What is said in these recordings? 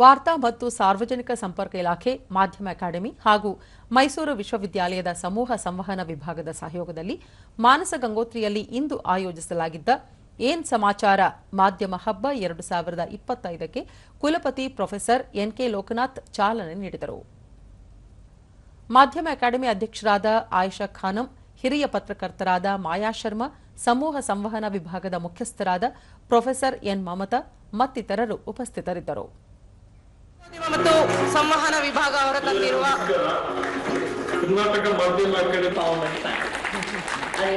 ವಾರ್ತಾ ಮತ್ತು ಸಾರ್ವಜನಿಕ ಸಂಪರ್ಕ ಇಲಾಖೆ, ಮಾಧ್ಯಮ ಅಕಾಡೆಮಿ ಹಾಗೂ ಮೈಸೂರು ವಿಶ್ವವಿದ್ಯಾಲಯದ ಸಮೂಹ ಸಂವಹನ ವಿಭಾಗದ ಸಹಯೋಗದಲ್ಲಿ ಮಾನಸ ಗಂಗೋತ್ರಿಯಲ್ಲಿ ಇಂದು ಆಯೋಜಿಸಲಾಗಿದ್ದ ಏನ್ ಸಮಾಚಾರ ಮಾಧ್ಯಮ ಹಬ್ಬ ಎರಡು ಸಾವಿರದ ಇಪ್ಪತ್ತೈದಕ್ಕೆ ಕುಲಪತಿ ಪ್ರೊಫೆಸರ್ ಎನ್ಕೆ ಲೋಕನಾಥ್ ಚಾಲನೆ ನೀಡಿದರು. ಮಾಧ್ಯಮ ಅಕಾಡೆಮಿ ಅಧ್ಯಕ್ಷರಾದ ಆಯಿಷಾ ಖಾನಂ, ಹಿರಿಯ ಪತ್ರಕರ್ತರಾದ ಮಾಯಾ ಶರ್ಮಾ, ಸಮೂಹ ಸಂವಹನ ವಿಭಾಗದ ಮುಖ್ಯಸ್ಥರಾದ ಪ್ರೊಫೆಸರ್ ಎನ್ ಮಮತಾ ಮತ್ತಿತರರು ಉಪಸ್ಥಿತರಿದ್ದರು. ಮತ್ತು ಸಂವಹನ ವಿಭಾಗ ಅವರ ತಂದಿರುವ ಕರ್ನಾಟಕ ಮಾಧ್ಯಮ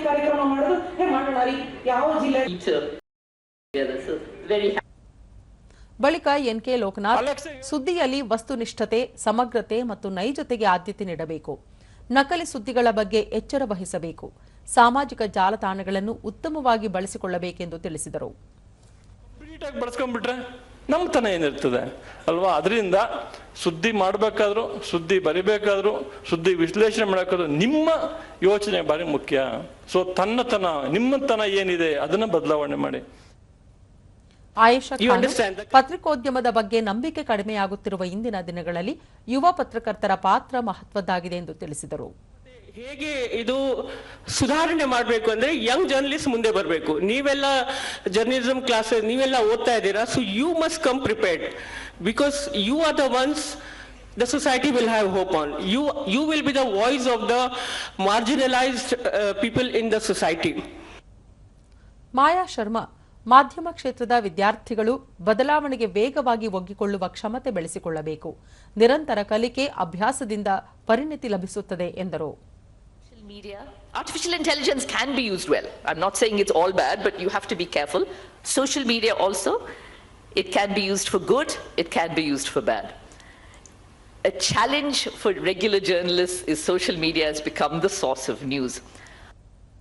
ಕಾರ್ಯಕ್ರಮ ಮಾಡೋದು ಯಾವ ಜಿಲ್ಲೆ. ಬಳಿಕ ಎನ್ಕೆ ಲೋಕನಾಥ್ ಸುದ್ದಿಯಲ್ಲಿ ವಸ್ತುನಿಷ್ಠತೆ ಸಮಗ್ರತೆ ಮತ್ತು ನೈಜತೆಗೆ ಆದ್ಯತೆ ನೀಡಬೇಕು. ನಕಲಿ ಸುದ್ದಿಗಳ ಬಗ್ಗೆ ಎಚ್ಚರ ವಹಿಸಬೇಕು. ಸಾಮಾಜಿಕ ಜಾಲತಾಣಗಳನ್ನು ಉತ್ತಮವಾಗಿ ಬಳಸಿಕೊಳ್ಳಬೇಕೆಂದು ತಿಳಿಸಿದರು. ನಮ್ಮತನ ಏನಿರ್ತದೆ, ಅಲ್ವಾ? ಅದರಿಂದ ಸುದ್ದಿ ಮಾಡಬೇಕಾದ್ರೂ, ಸುದ್ದಿ ಬರಿಬೇಕಾದ್ರೂ, ಸುದ್ದಿ ವಿಶ್ಲೇಷಣೆ ಮಾಡೋಕ್ಕಾದ್ರೂ ನಿಮ್ಮ ಯೋಚನೆ ಭಾರಿ ಮುಖ್ಯ. ಸೊ ತನ್ನತನ, ನಿಮ್ಮತನ ಏನಿದೆ, ಅದನ್ನ ಬದಲಾವಣೆ ಮಾಡಿ. ಆಯೇಷಾ ಖಾನ್ ಪತ್ರಿಕೋದ್ಯಮದ ಬಗ್ಗೆ ನಂಬಿಕೆ ಕಡಿಮೆಯಾಗುತ್ತಿರುವ ಇಂದಿನ ದಿನಗಳಲ್ಲಿ ಯುವ ಪತ್ರಕರ್ತರ ಪಾತ್ರ ಮಹತ್ವದ್ದಾಗಿದೆ ಎಂದು ತಿಳಿಸಿದರು. ಹೇಗೆ ಇದು ಸುಧಾರಣೆ ಮಾಡಬೇಕು ಅಂದ್ರೆ ಯಂಗ್ ಜರ್ನಲಿಸ್ಟ್ ಮುಂದೆ ಬರಬೇಕು. ನೀವೆಲ್ಲ ಜರ್ನಲಿಸಮ್ ಕ್ಲಾಸ್ ನೀವೆಲ್ಲ ಓದ್ತಾ ಇದ್ದೀರಾ so you must come prepared because you are the ones the society will have hope on you you will be the voice of the marginalised people in the society Maya Sharma ಮಾಧ್ಯಮ ಕ್ಷೇತ್ರದ ವಿದ್ಯಾರ್ಥಿಗಳು ಬದಲಾವಣೆಗೆ ವೇಗವಾಗಿ ಒಗ್ಗಿಕೊಳ್ಳುವ ಕ್ಷಮತೆ ಬೆಳೆಸಿಕೊಳ್ಳಬೇಕು ನಿರಂತರ ಕಲಿಕೆ ಅಭ್ಯಾಸದಿಂದ ಪರಿಣಿತಿ ಲಭಿಸುತ್ತದೆ ಎಂದರು media, artificial intelligence can be used well. I'm not saying it's all bad, but you have to be careful. Social media also, it can be used for good, it can be used for bad. A challenge for regular journalists is social media has become the source of news.